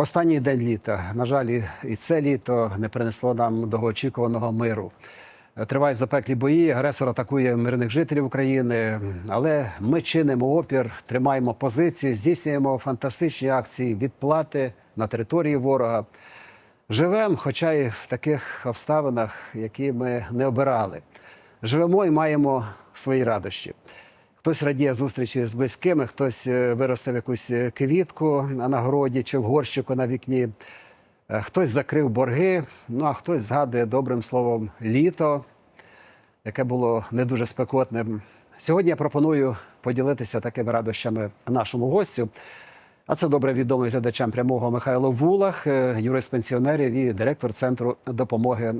Останній день літа. На жаль, і- це літо не принесло нам довгоочікуваного миру. Тривають запеклі бої, агресор атакує мирних жителів України, але ми чинимо опір, тримаємо позиції, здійснюємо фантастичні акції відплати на території ворога. Живемо, хоча й в таких обставинах, які ми не обирали. Живемо і маємо свої радощі. Хтось радіє зустрічі з близькими, хтось е, виростив якусь е, квітку на городі чи в горщику на вікні, Е, хтось закрив борги, ну а хтось згадує добрим словом літо, яке було не дуже спекотним. Сьогодні я пропоную поділитися такими радощами нашому гостю. А це добре відомий глядачам прямого Михайло Вулах, юрист пенсіонерів і директор центру допомоги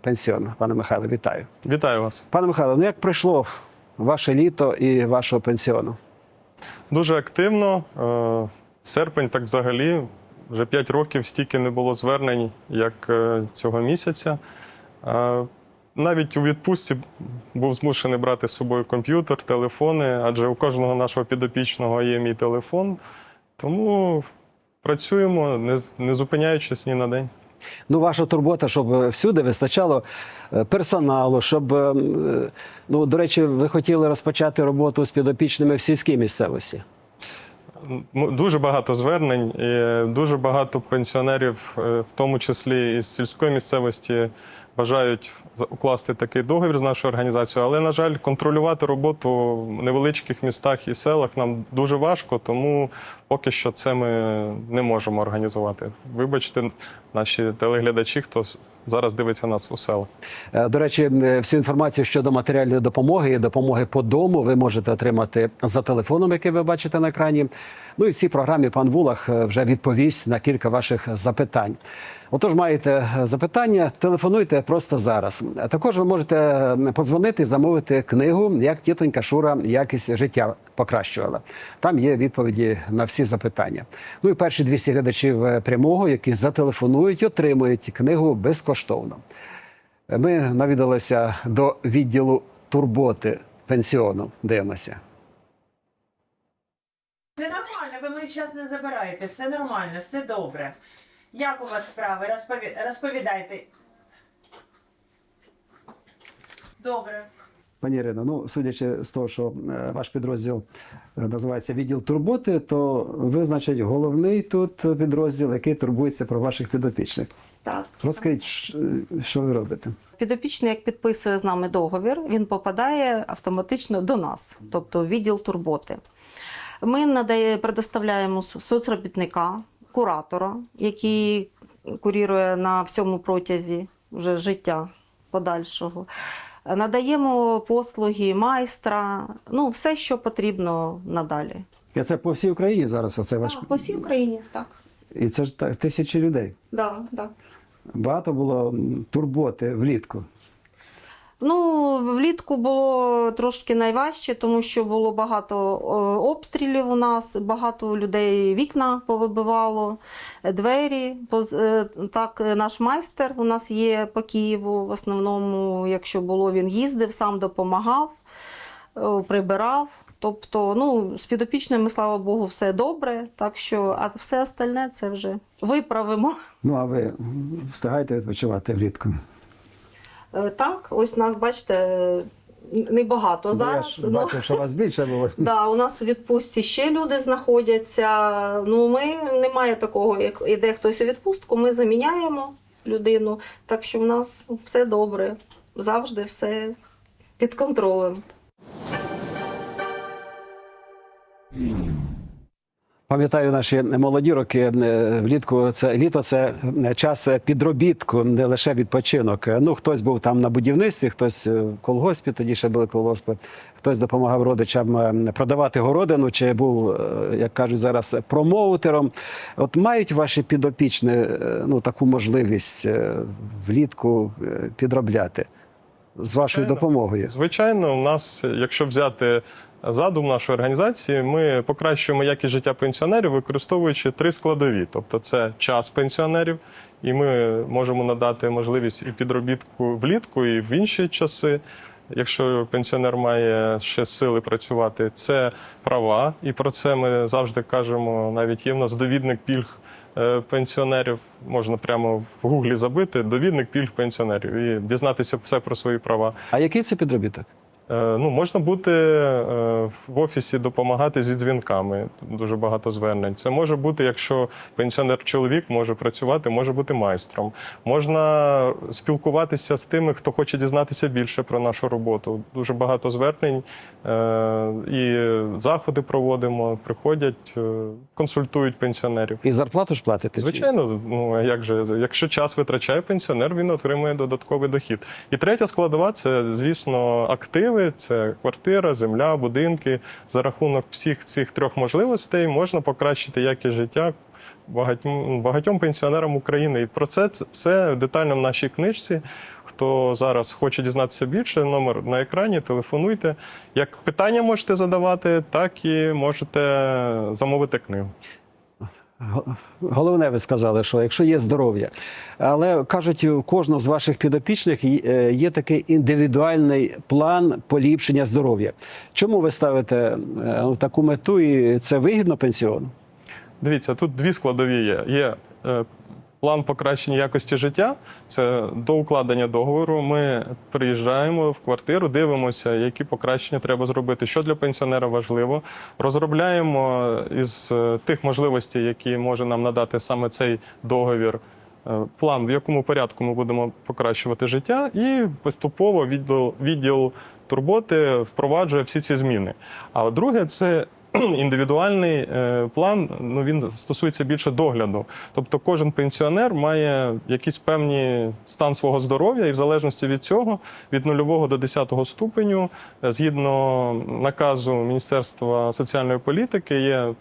пенсіон. Пане Михайло, вітаю. Вітаю вас. Пане Михайло, ну як пройшло ваше літо і вашого пенсіону? Дуже активно. Е, Серпень, так взагалі, вже 5 років стільки не було звернень, як е, цього місяця. Е, Навіть у відпустці був змушений брати з собою комп'ютер, телефони, адже у кожного нашого підопічного є мій телефон. Тому працюємо, не зупиняючись ні на день. Ну, ваша турбота, щоб е, всюди вистачало е, персоналу, щоб, е, ну, до речі, ви хотіли розпочати роботу з підопічними в сільській місцевості. Дуже багато звернень, і дуже багато пенсіонерів, в тому числі із сільської місцевості, бажають укласти такий договір з нашою організацією. Але, на жаль, контролювати роботу в невеличких містах і селах нам дуже важко, тому поки що це ми не можемо організувати. Вибачте, наші телеглядачі, хто зараз дивиться нас у селах. Е, До речі, е, всю інформацію щодо матеріальної допомоги і допомоги по дому ви можете отримати за телефоном, який ви бачите на екрані. Ну і в цій програмі пан Вулах е, вже відповість на кілька ваших запитань. Отож, маєте е, запитання, телефонуйте просто зараз. Також ви можете е, подзвонити і замовити книгу, як тітонька Шура якість життя покращувала. Там є відповіді на всі запитання. Ну і перші 200 глядачів е, прямого, які зателефонують, отримують книгу безкоштовно. Ми навідалися до відділу турботи пенсіону. Дивимося. Все нормально, ви мій час не забираєте, все нормально, все добре. Як у вас справи? Розпові... Розповідайте. Добре. Пані Ірино, ну судячи з того, що е, ваш підрозділ е, називається відділ турботи, то ви, значить, головний тут підрозділ, який турбується про ваших підопічних. Так. Розкажіть, що ви робите? Підопічний, як підписує з нами договір, він попадає автоматично до нас, тобто в відділ турботи. Ми надає, предоставляємо соцробітника, куратора, який курірує на всьому протязі вже життя подальшого. Надаємо послуги майстра, ну все, що потрібно надалі. І це по всій Україні зараз. Оце ваш Так, по всій Україні, так. і це ж так, тисячі людей. Да, да. Багато було турботи влітку. Ну, влітку було трошки найважче, тому що було багато е, обстрілів у нас, багато людей вікна повибивало, двері. Е, Так, е, наш майстер у нас є по Києву. В основному, якщо було, він їздив, сам допомагав, прибирав. Тобто, ну, з підопічними, слава Богу, все добре. Так що, а все остальне це вже виправимо. Ну а ви встигаєте відпочивати влітку? Е, Так, ось нас, бачите, небагато Бо зараз. Я ж ну. що вас більше було. Да, у нас в відпустці ще люди знаходяться. Ну, ми немає такого, як іде хтось у відпустку, ми заміняємо людину. Так що в нас все добре, завжди все під контролем. Пам'ятаю наші молоді роки е, влітку. Це літо це е, час підробітку, не лише відпочинок. Е, Ну хтось був там на будівництві, хтось е, в колгоспі, тоді ще були колгоспи, хтось допомагав родичам е, продавати городину, чи був, е, як кажуть зараз, промоутером. От мають ваші підопічні е, ну таку можливість е, влітку е, підробляти з вашою Звичайно. допомогою. Звичайно, у нас, якщо взяти задум нашої організації, ми покращуємо якість життя пенсіонерів, використовуючи три складові. Тобто, це час пенсіонерів, і ми можемо надати можливість і підробітку влітку, і в інші часи. Якщо пенсіонер має ще сили працювати, це права, і про це ми завжди кажемо. Навіть є в нас довідник пільг пенсіонерів. Можна прямо в гуглі забити довідник пільг пенсіонерів і дізнатися все про свої права. А який це підробіток? Е, Ну, можна бути е, в офісі допомагати зі дзвінками. Дуже багато звернень. Це може бути, якщо пенсіонер-чоловік може працювати, може бути майстром. Можна спілкуватися з тими, хто хоче дізнатися більше про нашу роботу. Дуже багато звернень е, і заходи проводимо, приходять, консультують пенсіонерів. І зарплату ж платите? Звичайно, ну як же, якщо час витрачає пенсіонер, він отримує додатковий дохід. І третя складова це, звісно, активи, це квартира, земля, будинки. За рахунок всіх цих трьох можливостей можна покращити якість життя багатьом, багатьом пенсіонерам України. І про це все детально в нашій книжці. Хто зараз хоче дізнатися більше, номер на екрані, телефонуйте. Як питання можете задавати, так і можете замовити книгу. Головне, ви сказали, що якщо є здоров'я. Але кажуть, у кожного з ваших підопічних є- е, такий індивідуальний план поліпшення здоров'я. Чому ви ставите е, таку мету і це вигідно пенсіону? Дивіться, тут дві складові є. Є е, план покращення якості життя. Це до укладення договору. Ми приїжджаємо в квартиру, дивимося, які покращення треба зробити, що для пенсіонера важливо. Розробляємо із е, тих можливостей, які може нам надати саме цей договір. е, План, в якому порядку ми будемо покращувати життя, і поступово відділ, відділ турботи впроваджує всі ці зміни. А друге, це індивідуальний е, план. Ну він стосується більше догляду. Тобто, кожен пенсіонер має якийсь певний стан свого здоров'я, і в залежності від цього, від нульового до 10 ступеню, е, згідно наказу Міністерства соціальної політики, є.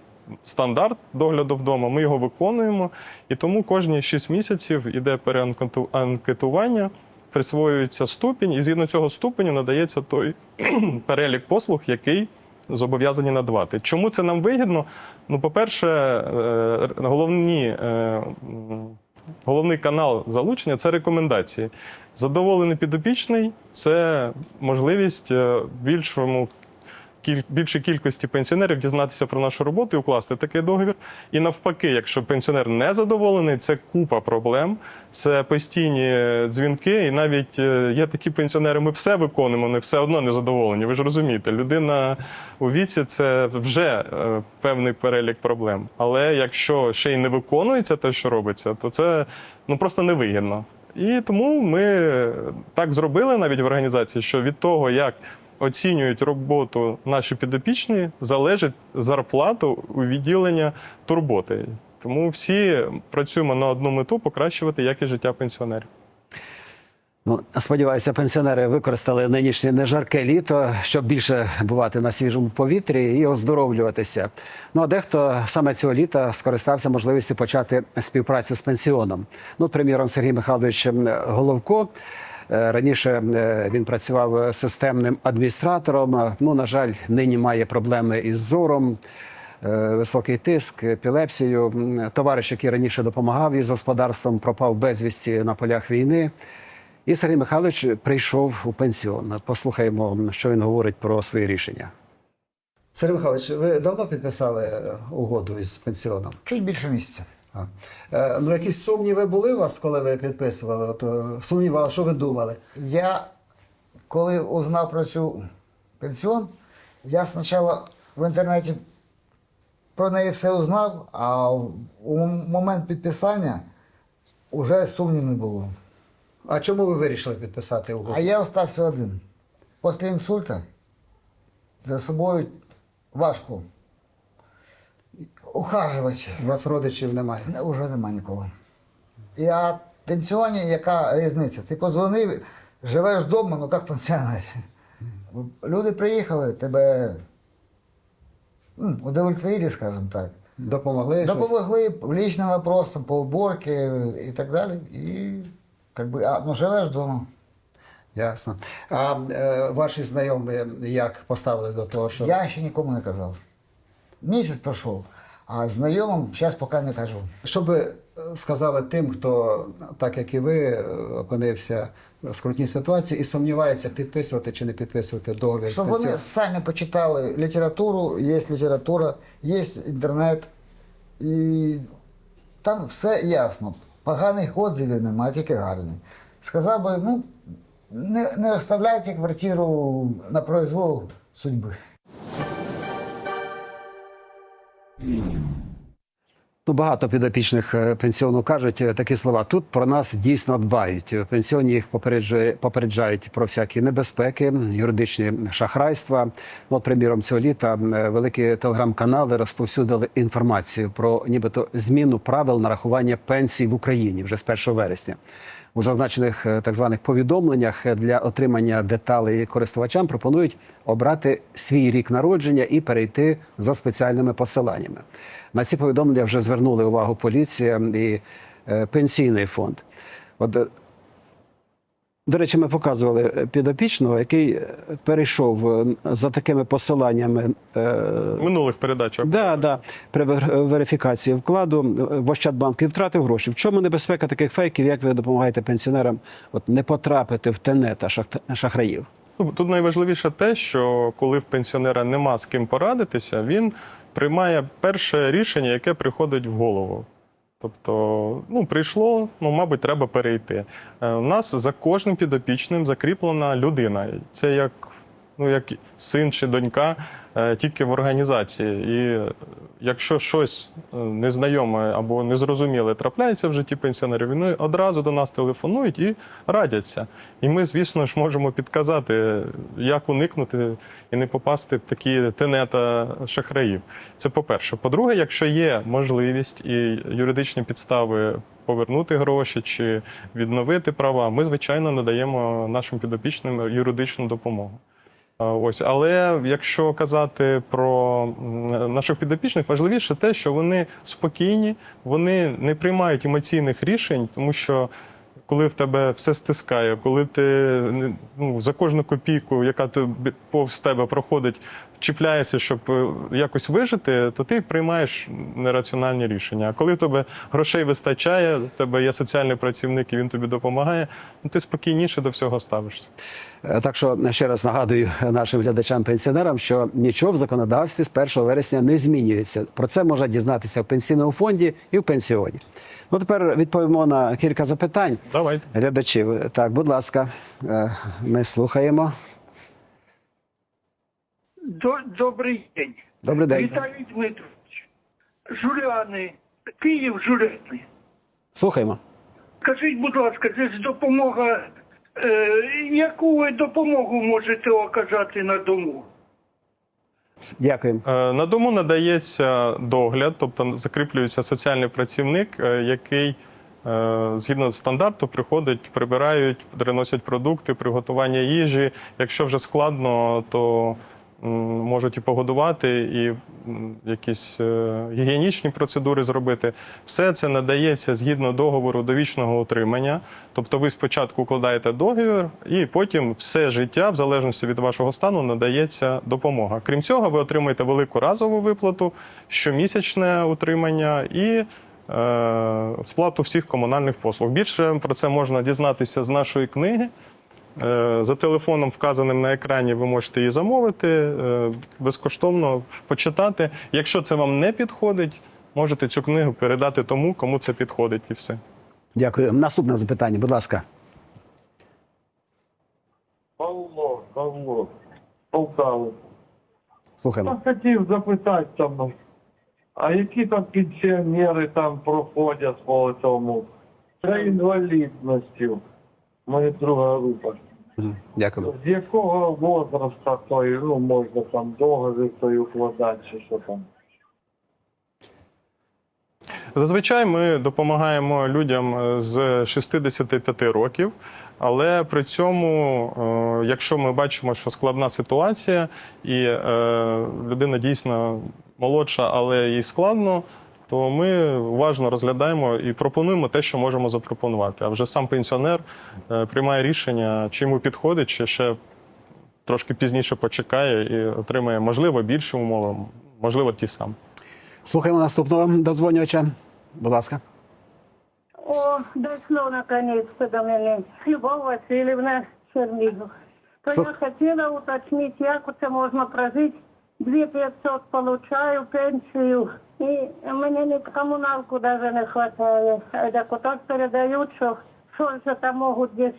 Стандарт догляду вдома, ми його виконуємо, і тому кожні 6 місяців іде переанкетування, присвоюється ступінь, і згідно цього ступеню надається той перелік послуг, який зобов'язані надавати. Чому це нам вигідно? Ну, по-перше, е, головні, е, головний канал залучення це рекомендації. Задоволений підопічний це можливість е, більшому більшій кількості пенсіонерів дізнатися про нашу роботу і укласти такий договір. І навпаки, якщо пенсіонер не задоволений, це купа проблем, це постійні дзвінки. І навіть е, є такі пенсіонери, ми все виконуємо, вони все одно не задоволені. Ви ж розумієте, людина у віці це вже е, певний перелік проблем. Але якщо ще й не виконується те, що робиться, то це ну просто невигідно. І тому ми так зробили навіть в організації, що від того, як оцінюють роботу наші підопічні, залежить зарплата у відділення турботи. Тому всі працюємо на одну мету покращувати якість життя пенсіонерів. Ну, сподіваюся, пенсіонери використали нинішнє нежарке літо, щоб більше бувати на свіжому повітрі і оздоровлюватися. Ну а дехто саме цього літа скористався можливістю почати співпрацю з пенсіоном. Ну, приміром, Сергій Михайлович Головко. Е, Раніше е, він працював системним адміністратором. Ну, на жаль, нині має проблеми із зором. е, Високий тиск, епілепсію. Товариш, який раніше допомагав із господарством, пропав безвісті на полях війни. І Сергій Михайлович прийшов у пенсіон. Послухаємо, що він говорить про свої рішення. Сергій Михайлович, ви давно підписали угоду із пенсіоном? Чуть більше місяця. А. Е, Ну, якісь сумніви були у вас, коли ви підписували? От, е, сумнівали, що ви думали? Я, коли узнав про цю пенсіон, я спочатку в інтернеті про неї все узнав, а у момент підписання вже сумнів не було. А чому ви вирішили підписати угоду? А я остався один. Після інсульта за собою важко ухажувати. У вас родичів немає. Уже нема нікого. І а пенсіоні яка різниця? Ти позвонив, живеш вдома, ну як пенсіонер. Люди приїхали, тебе м, удовлетворили, скажімо так. Допомогли? Допомогли по личним вопросам, по уборці і так далі. І как би, а, ну, живеш вдома. Ясно. А е, ваші знайомі як поставились до того, що Я ще нікому не казав. Місяць пройшов, а знайомим зараз поки не кажу. Що би е, сказали тим, хто, так як і ви, е, опинився в скрутній ситуації і сумнівається, підписувати чи не підписувати договір Щоб вони самі почитали літературу, є література, є інтернет. І там все ясно. Поганих отзивів немає, тільки гарні. Сказав би, ну, не, не оставляйте квартиру на произвол судьби. Ну, багато підопічних е, пенсіону кажуть е, такі слова. Тут про нас дійсно дбають. Пенсіоні їх попереджають про всякі небезпеки, юридичні шахрайства. Ну, от, приміром, цього літа е, великі телеграм-канали розповсюдили інформацію про нібито зміну правил нарахування пенсій в Україні вже з 1 вересня. У зазначених е, так званих повідомленнях е, для отримання деталей користувачам пропонують обрати свій рік народження і перейти за спеціальними посиланнями. На ці повідомлення вже звернули увагу поліція і е, пенсійний фонд. От, до речі, ми показували підопічного, який е, перейшов е, за такими посиланнями. е, минулих передачах. Да, да. При вер- верифікації вкладу в Ощадбанк і втратив гроші. В чому небезпека таких фейків? Як ви допомагаєте пенсіонерам от не потрапити в тенета шахраїв? Ну, Тут найважливіше те, що коли в пенсіонера нема з ким порадитися, він приймає перше рішення, яке приходить в голову. Тобто, ну, прийшло, ну, мабуть, треба перейти. Е, У нас за кожним підопічним закріплена людина. Це як, ну, як син чи донька, е, тільки в організації. І якщо щось е, незнайоме або незрозуміле трапляється в житті пенсіонерів, вони одразу до нас телефонують і радяться. І ми, звісно ж, можемо підказати, як уникнути і не попасти в такі тенета шахраїв. Це по-перше. По-друге, якщо є можливість і юридичні підстави повернути гроші чи відновити права, ми, звичайно, надаємо нашим підопічним юридичну допомогу. Ось, але якщо казати про наших підопічних, важливіше те, що вони спокійні, вони не приймають емоційних рішень, тому що коли в тебе все стискає, коли ти ну, за кожну копійку, яка повз тебе проходить, чіпляєшся, щоб е, якось вижити, то ти приймаєш нераціональні рішення. А коли в тебе грошей вистачає, в тебе є соціальний працівник і він тобі допомагає, ну ти спокійніше до всього ставишся. Е, Так що ще раз нагадую нашим глядачам-пенсіонерам, що нічого в законодавстві з 1 вересня не змінюється. Про це можна дізнатися в пенсійному фонді і в пенсіоні. Ну тепер відповімо на кілька запитань Давайте. глядачів. Так, будь ласка, е, ми слухаємо. До- Добрий день. Добрий день. Віталій Дмитрович. Жуляни. Київ Жуляни. Слухаємо. Скажіть, будь ласка, це ж допомога. Е, яку ви допомогу можете оказати на дому? Дякуємо. Е, На дому надається догляд, тобто закріплюється соціальний працівник, е, який е, згідно стандарту приходить, прибирають, приносять продукти, приготування їжі. Якщо вже складно, то можуть і погодувати, і якісь е, гігієнічні процедури зробити. Все це надається згідно договору довічного утримання. Тобто ви спочатку укладаєте договір, і потім все життя, в залежності від вашого стану, надається допомога. Крім цього, ви отримаєте велику разову виплату, щомісячне утримання і е, сплату всіх комунальних послуг. Більше про це можна дізнатися з нашої книги. Е, За телефоном, вказаним на екрані, ви можете її замовити, е, безкоштовно почитати. Якщо це вам не підходить, можете цю книгу передати тому, кому це підходить, і все. Дякую. Наступне запитання, будь ласка. Павло, Павло, Полтава. Слухаємо. Я хотів запитати там, а які там пенсіонери там проходять по цьому за інвалідністю? Моя друга група. Дякуємо. З якого возраста той, ну, можна там договір той укладати, чи що там? Зазвичай ми допомагаємо людям е, з 65 років, але при цьому, е, якщо ми бачимо, що складна ситуація, і е, людина дійсно молодша, але їй складно, то ми уважно розглядаємо і пропонуємо те, що можемо запропонувати. А вже сам пенсіонер е, приймає рішення, чи йому підходить, чи ще трошки пізніше почекає і отримає, можливо, більші умови, можливо, ті самі. Слухаємо наступного дозвонювача. Будь ласка. О, дошло наконец-то до меня. Любовь Васильевна Чернигов. То Слух- я хотела уточнить, як це можна прожить. 2500 получаю пенсию. І мені ні комуналку навіть не вистачає. Так отак передають, що що там можуть десь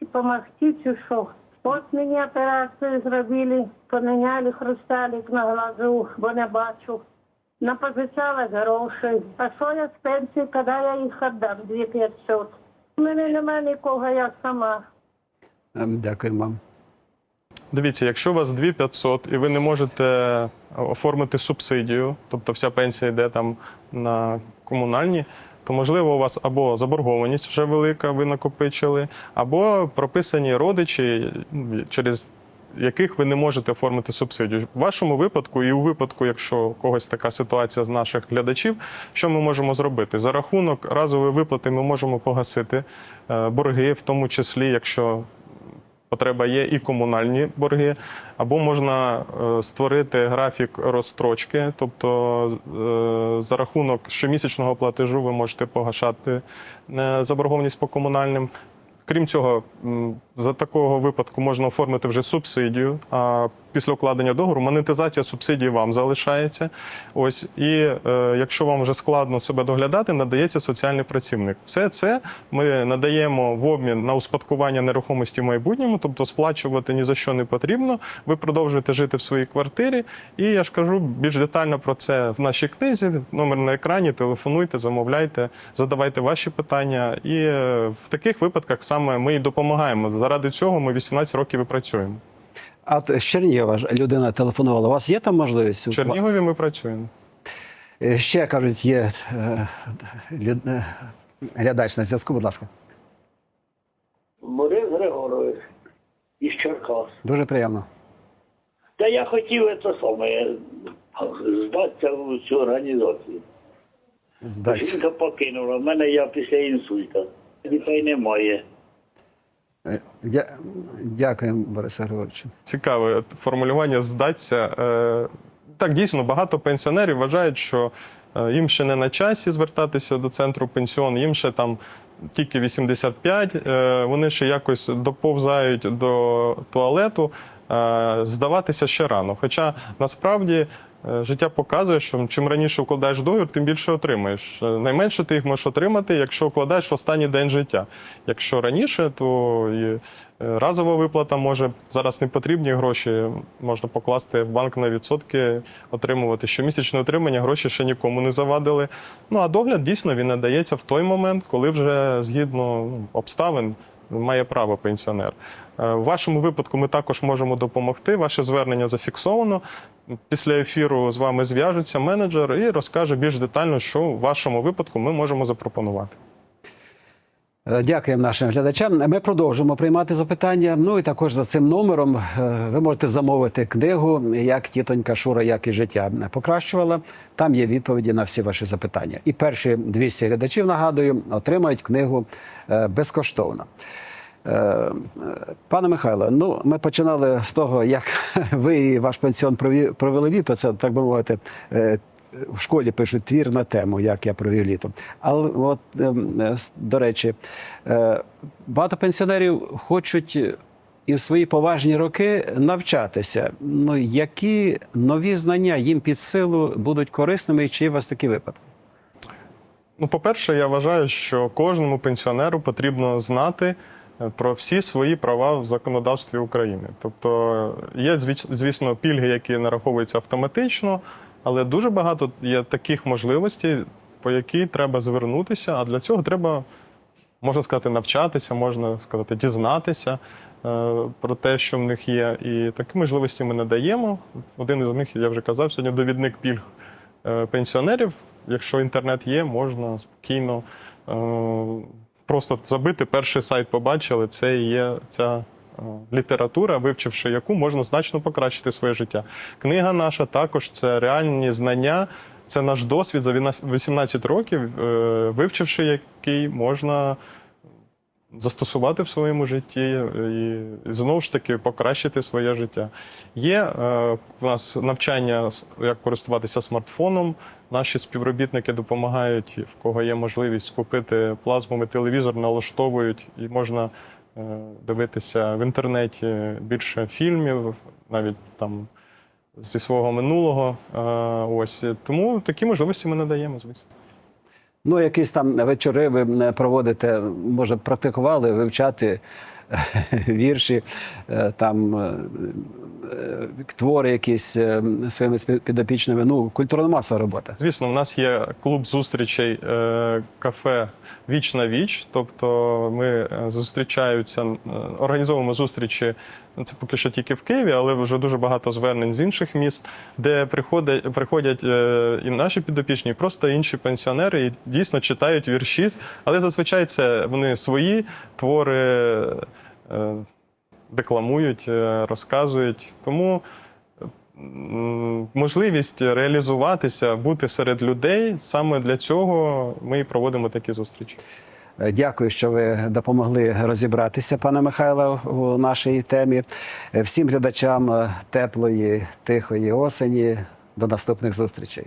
допомогти, чи що. От мені операцію зробили, поміняли хрусталик на глазу, бо не бачу. Напозичала грошей. А що я з пенсії, коли я їх віддам, 2500? У мене немає нікого, я сама. Ем, Дякую вам. Дивіться, якщо у вас 2500 і ви не можете оформити субсидію, тобто вся пенсія йде там на комунальні, то можливо у вас або заборгованість вже велика, ви накопичили, або прописані родичі, через яких ви не можете оформити субсидію. В вашому випадку, і у випадку, якщо у когось така ситуація з наших глядачів, що ми можемо зробити? За рахунок разової виплати ми можемо погасити е, борги, в тому числі, якщо потреба є і комунальні борги, або можна е, створити графік розстрочки, тобто е, за рахунок щомісячного платежу ви можете погашати е, заборгованість по комунальним. Крім цього, за такого випадку можна оформити вже субсидію. А після укладення договору монетизація субсидії вам залишається. Ось і е, якщо вам вже складно себе доглядати, надається соціальний працівник. Все це ми надаємо в обмін на успадкування нерухомості в майбутньому, тобто сплачувати ні за що не потрібно. Ви продовжуєте жити в своїй квартирі. І я ж кажу більш детально про це в нашій книзі. Номер на екрані. Телефонуйте, замовляйте, задавайте ваші питання. І е, в таких випадках саме ми і допомагаємо. Заради цього ми 18 років і працюємо. А з Чернігова ж людина телефонувала. У вас є там можливість? В Чернігові ми працюємо. Е, Ще кажуть, є е, е, глядач на зв'язку, будь ласка. Борис Григорович із Черкас. Дуже приємно. Та я хотів це саме здатися в цю організацію. Жінка покинула. В мене я після інсульта. Дітей немає. Е, дя- Дякуємо, Борисе Григоровичу. цікаве формулювання здаться. Е, Так, дійсно, багато пенсіонерів вважають, що е, їм ще не на часі звертатися до центру пенсіон, їм ще там тільки 85, е, вони ще якось доповзають до туалету. Здаватися ще рано. Хоча насправді життя показує, що чим раніше вкладаєш договір, тим більше отримаєш. Е, Найменше ти їх можеш отримати, якщо вкладаєш в останній день життя. Якщо раніше, то і е, разова виплата може зараз не потрібні гроші, можна покласти в банк на відсотки, отримувати. Щомісячне отримання гроші ще нікому не завадили. Ну а догляд дійсно він надається в той момент, коли вже згідно ну, обставин має право пенсіонер. Е, В вашому випадку ми також можемо допомогти. Ваше звернення зафіксовано. Після ефіру з вами зв'яжеться менеджер і розкаже більш детально, що в вашому випадку ми можемо запропонувати. Е, Дякуємо нашим глядачам. Ми продовжимо приймати запитання. Ну і також за цим номером е, ви можете замовити книгу Як тітонька Шура, як і життя покращувала. Там є відповіді на всі ваші запитання. І перші 200 глядачів, нагадую, отримають книгу е, безкоштовно. Е, е, Пане Михайло, ну ми починали з того, як ви і ваш пенсіон провели літо. Це так би мовити. е, В школі пишуть твір на тему, як я провів літо. Але от ем, е, до речі, е, багато пенсіонерів хочуть і в свої поважні роки навчатися. Ну які нові знання їм під силу будуть корисними, і чи є у вас такі випадки? Ну, по-перше, я вважаю, що кожному пенсіонеру потрібно знати е, про всі свої права в законодавстві України. Тобто є, звісно, пільги, які нараховуються автоматично, але дуже багато є таких можливостей, по які треба звернутися. А для цього треба, можна сказати, навчатися, можна сказати, дізнатися е, про те, що в них є. І такі можливості ми надаємо. Один із них, я вже казав, сьогодні довідник пільг пенсіонерів. Якщо інтернет є, можна спокійно е, просто забити перший сайт, побачили, це і є ця. е, Література, вивчивши яку можна значно покращити своє життя. Книга наша також це реальні знання, це наш досвід за 18 років, е, вивчивши який можна застосувати в своєму житті і знову ж таки покращити своє життя. Є е, в нас навчання, як користуватися смартфоном. Наші співробітники допомагають, в кого є можливість купити плазмовий телевізор, налаштовують і можна е, дивитися в інтернеті більше фільмів, навіть там зі свого минулого. Е, Ось тому такі можливості ми надаємо, звісно. Ну, якісь там вечори ви проводите, може, практикували вивчати вірші, е, там е, е, твори якісь своїми підопічними. Ну, культурна маса робота. Звісно, в нас є клуб зустрічей кафе Віч на віч. Тобто ми зустрічаються, організовуємо зустрічі. Це поки що тільки в Києві, але вже дуже багато звернень з інших міст, де приходять, приходять і наші підопічні, і просто інші пенсіонери, і дійсно читають вірші. Але зазвичай це вони свої твори декламують, е, розказують. Тому можливість реалізуватися, бути серед людей. Саме для цього ми і проводимо такі зустрічі. Е, Дякую, що ви допомогли розібратися, пане Михайло, у нашій темі. Е, Всім глядачам е, теплої, тихої осені. До наступних зустрічей.